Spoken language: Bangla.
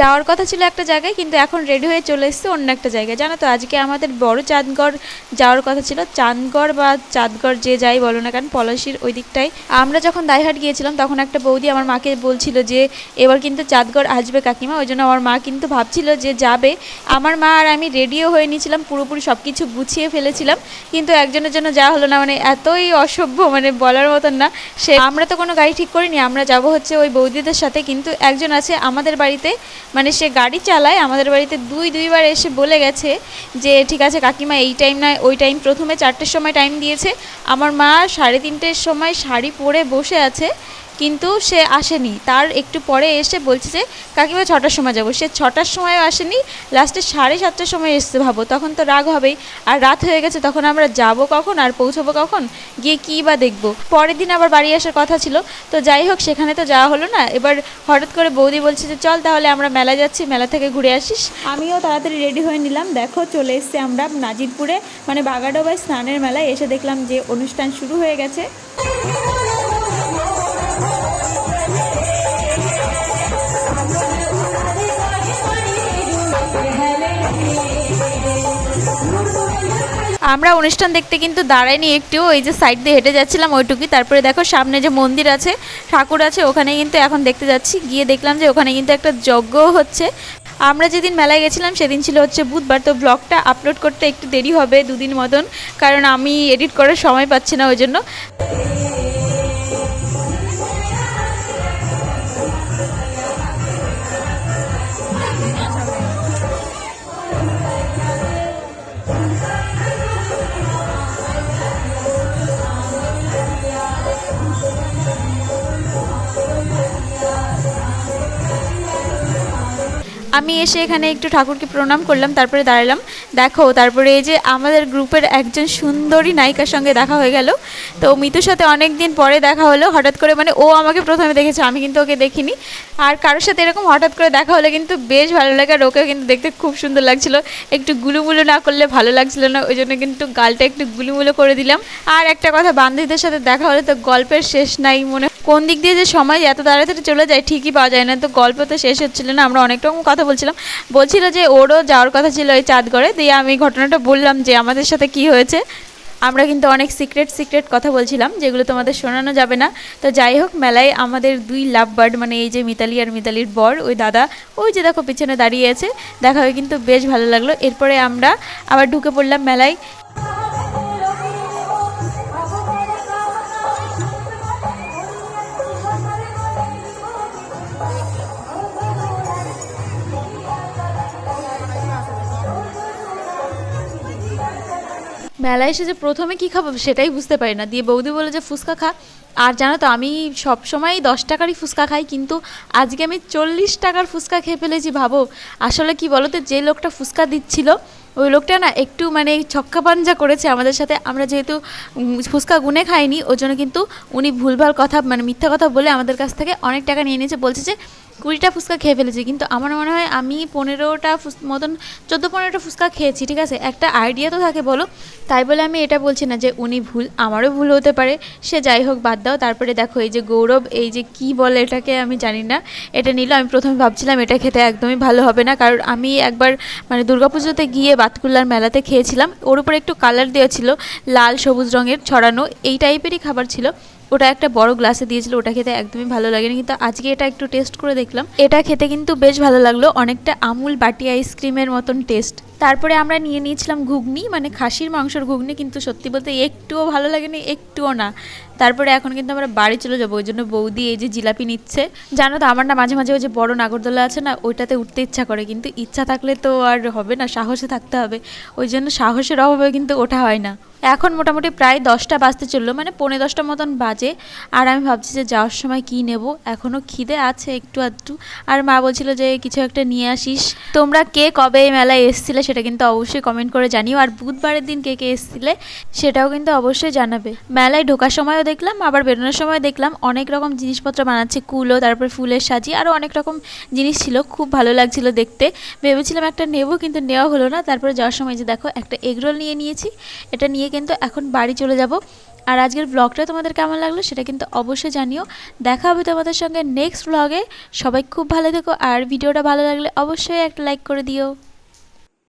যাওয়ার কথা ছিল একটা জায়গায়, কিন্তু এখন রেডি হয়ে চলে এসেছে অন্য একটা জায়গায়। জানো তো, আজকে আমাদের বড় চাঁদগড় যাওয়ার কথা ছিল। চাঁদগড় বা চাঁদগড় যে যাই বলো না কেন, পলাশির ওই দিকটাই আমরা যখন দাইহাট গিয়েছিলাম, তখন একটা বৌদি আমার মাকে বলছিল যে, এবার কিন্তু চাঁদগড় আসবে কাকিমা। ওই জন্য আমার মা কিন্তু ভাবছিল যে যাবে। আমার মা আর আমি রেডিও হয়ে নিয়েছিলাম, পুরোপুরি সব কিছু গুছিয়ে ফেলেছিলাম। কিন্তু একজনের জন্য যা হলো না মানে এতই অসভ্য মানে বলার মতন না। সে আমরা তো কোনো গাড়ি ঠিক করিনি, আমরা যাব হচ্ছে ওই বৌদিদের সাথে। কিন্তু একজন আছে আমাদের বাড়িতে মানে সে গাড়ি চালায়, আমাদের বাড়িতে দুই, দুইবার এসে বলে গেছে যে, ঠিক আছে কাকিমা, এই টাইম নয়, ওই টাইম প্রথমে চারটের সময় টাইম দিয়েছে। আমার মা সাড়ে তিনটের সময় শাড়ি পরে বসে আছে কিন্তু সে আসেনি। তার একটু পরে এসে বলছে যে, কাকিমা, ছটার সময় যাব। সে ছটার সময়ও আসেনি, লাস্টে সাড়ে সাতটার সময় এসছে ভাবো। তখন তো রাগ হবেই। আর রাত হয়ে গেছে, তখন আমরা যাব কখন আর পৌঁছবো কখন? গিয়ে কী বা দেখব। পরের দিন আবার বাড়ি আসার কথা ছিল। তো যাই হোক, সেখানে তো যাওয়া হলো না। এবার হঠাৎ করে বৌদি বলছে যে, চল তাহলে আমরা মেলা যাচ্ছি, মেলা থেকে ঘুরে আসিস। আমিও তাড়াতাড়ি রেডি হয়ে নিলাম। দেখো, চলে এসছে আমরা নাজিরপুরে মানে বাগাডোবায় স্নানের মেলায়। এসে দেখলাম যে, অনুষ্ঠান শুরু হয়ে গেছে। আমরা অনুষ্ঠান দেখতে কিন্তু দাঁড়াইনি একটু, ওই যে সাইড দিয়ে হেঁটে যাচ্ছিলাম ওইটুকুই। তারপরে দেখো সামনে যে মন্দির আছে, ঠাকুর আছে, ওখানে কিন্তু এখন দেখতে যাচ্ছি। গিয়ে দেখলাম যে ওখানে কিন্তু একটা যজ্ঞ হচ্ছে। আমরা যেদিন মেলায় গেছিলাম, সেদিন ছিল হচ্ছে বুধবার। তো ব্লগটা আপলোড করতে একটু দেরি হবে দুদিন মতন, কারণ আমি এডিট করার সময় পাচ্ছি না ওই জন্য। আমি এসে এখানে একটু ঠাকুরকে প্রণাম করলাম, তারপরে দাঁড়ালাম। দেখো, তারপরে এই যে আমাদের গ্রুপের একজন সুন্দরী নায়িকার সঙ্গে দেখা হয়ে গেল। তো মিতুর সাথে অনেক দিন পরে দেখা হলো, হঠাৎ করে মানে ও আমাকে প্রথমে দেখেছে, আমি কিন্তু ওকে দেখিনি। আর কারোর সাথে এরকম হঠাৎ করে দেখা হলে কিন্তু বেশ ভালো লাগে, আর ওকেও কিন্তু দেখতে খুব সুন্দর লাগছিল। একটু গুলুমুলু না করলে ভালো লাগছিল না, ওই জন্য কিন্তু গালটা একটু গুলুমুলু করে দিলাম। আর একটা কথা, বান্ধবীদের সাথে দেখা হলে তো গল্পের শেষ নাই মনে কোন দিক দিয়ে যে সময় এত তাড়াতাড়ি চলে যায় ঠিকই পাওয়া যায় না। তো গল্প তো শেষ হচ্ছিল না, আমরা অনেক রকম কথা বলছিলাম। বলছিল যে ওরও যাওয়ার কথা ছিল ওই চাঁদগড়ে, দিয়ে আমি ঘটনাটা বললাম যে আমাদের সাথে কি হয়েছে। আমরা কিন্তু অনেক সিক্রেট সিক্রেট কথা বলছিলাম, যেগুলো তোমাদের শোনানো যাবে না। তো যাই হোক, মেলায় আমাদের দুই লাভ বার্ড মানে এই যে মিতালি আর মিতালির বর, ওই দাদা, ওই যে দেখো পিছনে দাঁড়িয়ে আছে। দেখা হয়ে কিন্তু বেশ ভালো লাগল। এরপরে আমরা আবার ঢুকে পড়লাম মেলায়। মেলায় এসে যে প্রথমে কী খাব সেটাই বুঝতে পারি না। দিয়ে বৌদি বলে যে ফুচকা খা। আর জানো তো, আমি সব সময় দশ টাকারই ফুচকা খাই, কিন্তু আজকে আমি চল্লিশ টাকার ফুচকা খেয়ে ফেলেছি, ভাবো। আসলে কি বলো তো যে লোকটা ফুচকা দিচ্ছিল ওই লোকটা না একটু মানে ছক্কা পাঞ্জা করেছে আমাদের সাথে। আমরা যেহেতু ফুচকা গুনে খাইনি ওই জন্য কিন্তু উনি ভুলভাল কথা মানে মিথ্যা কথা বলে আমাদের কাছ থেকে অনেক টাকা নিয়ে নিয়েছে, বলছে যে কুড়িটা ফুচকা খেয়ে ফেলেছি। কিন্তু আমার মনে হয় আমি পনেরোটা মতন চোদ্দ পনেরোটা ফুচকা খেয়েছি, ঠিক আছে? একটা আইডিয়া তো থাকে বলো। তাই বলে আমি এটা বলছি না যে উনি ভুল, আমারও ভুল হতে পারে। সে যাই হোক, বাদ দাও। তারপরে দেখো এই যে গৌরব, এই যে কি বলে এটাকে আমি জানি না। এটা নিল, আমি প্রথমে ভাবছিলাম এটা খেতে একদমই ভালো হবে না। কারণ আমি একবার মানে দুর্গাপুজোতে গিয়ে বাতকুল্লার মেলাতে খেয়েছিলাম। ওর উপরে একটু কালার দেওয়া ছিল, লাল, সবুজ রঙের ছড়ানো। এই টাইপেরই খাবার ছিল। ওটা একটা বড় গ্লাসে দিয়েছিল, ওটা খেতে একদমই ভালো লাগেনি। কিন্তু আজকে এটা একটু টেস্ট করে দেখলাম। এটা খেতে কিন্তু বেশ ভালো লাগল। অনেকটা আমুল বাটি আইসক্রিমের মতন টেস্ট তারপরে আমরা নিয়ে নিয়েছিলাম ঘুগনি মানে খাসির মাংসর ঘুগনি, কিন্তু সত্যি বলতে একটুও ভালো লাগেনি, একটুও না। তারপরে এখন কিন্তু আমরা বাড়ি চলে যাব, ওই জন্য বৌদি এই যে জিলাপি নিচ্ছে। জানো তো, আমার না মাঝে মাঝে ওই যে বড় নাগরদোলা আছে না, ওইটাতে উঠতে ইচ্ছা করে, কিন্তু ইচ্ছা থাকলে তো আর হবে না, সাহসে থাকতে হবে। ওই জন্য সাহসের অভাবে কিন্তু ওঠা হয় না। এখন মোটামুটি প্রায় দশটা বাজতে চলল মানে পৌনে দশটা মতন বাজে। আর আমি ভাবছি যে যাওয়ার সময় কি নেব এখনও খিদে আছে একটু আধটু। আর মা বলছিল যে কিছু একটা নিয়ে আসিস। তোমরা কে কবে এই মেলায় এসেছিলে সেটা কিন্তু অবশ্যই কমেন্ট করে জানিও। আর বুধবারের দিন কে কে এসেছিলে সেটাও কিন্তু অবশ্যই জানাবে। মেলায় ঢোকার সময়ও দেখলাম, আবার বেরোনোর সময় দেখলাম। অনেক রকম জিনিসপত্র বানাচ্ছে, কুলো, তারপরে ফুলের সাজি আরও অনেক রকম জিনিস ছিল। খুব ভালো লাগছিল দেখতে। ভেবেছিলাম একটা নেব, কিন্তু নেওয়া হলো না। তারপরে যাওয়ার সময় যে দেখো, একটা এগরোল নিয়ে নিয়েছি। এটা নিয়ে কিন্তু এখন বাড়ি চলে যাব। আর আজকের ব্লগটা তোমাদের কেমন লাগল সেটা কিন্তু অবশ্যই জানিও। দেখা হবে তোমাদের সঙ্গে নেক্সট ব্লগে সবাই খুব ভালো থেকো। আর ভিডিওটা ভালো লাগলে অবশ্যই একটা লাইক করে দিও।